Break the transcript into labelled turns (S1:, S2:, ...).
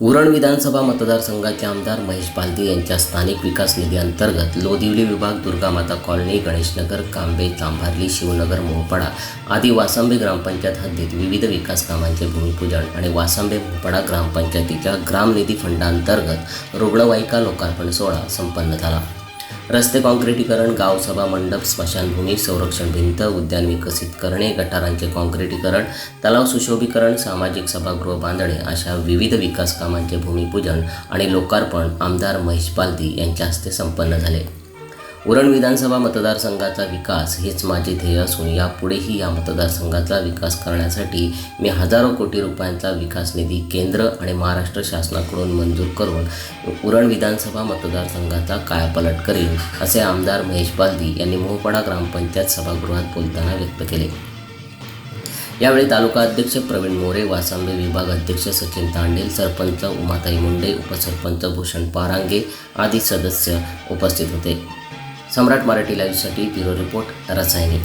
S1: उरण विधानसभा मतदारसंघाचे आमदार महेश बालदी यांच्या स्थानिक विकास निधी अंतर्गत लोदिवली विभाग दुर्गामाता कॉलनी गणेशनगर कांबे तांभारली शिवनगर मोहपाडा आदी वासंबे ग्रामपंचायत हद्दीत विविध विकास कामांचे भूमिपूजन आणि वासंबे मोहपाडा ग्रामपंचायतीच्या ग्रामनिधी फंडांतर्गत रुग्णवाहिका लोकार्पण सोहळा संपन्न झाला. रस्ते काँक्रिटीकरण गावसभा मंडप स्मशानभूमी संरक्षण भिंत उद्यान विकसित करणे गटारांचे काँक्रिटीकरण तलाव सुशोभीकरण सामाजिक सभागृह बांधणे अशा विविध विकास कामांचे भूमिपूजन आणि लोकार्पण आमदार महेश बालदी यांच्या हस्ते संपन्न झाले. उरण विधानसभा मतदारसंघाचा विकास हेच माझे ध्येय असून यापुढेही या मतदारसंघाचा विकास करण्यासाठी मी हजारो कोटी रुपयांचा विकास निधी केंद्र आणि महाराष्ट्र शासनाकडून मंजूर करून उरण विधानसभा मतदारसंघाचा कायापालट करेन असे आमदार महेश बालदी यांनी मोहपाडा ग्रामपंचायत सभागृहात बोलताना व्यक्त केले. यावेळी तालुका अध्यक्ष प्रवीण मोरे वासांबे विभाग अध्यक्ष सचिन तांडेल सरपंच उमाताई मुंडे उपसरपंच भूषण पारांगे आदी सदस्य उपस्थित होते. सम्राट मराठी लाईव्हसाठी ब्युरो रिपोर्ट रसायनी.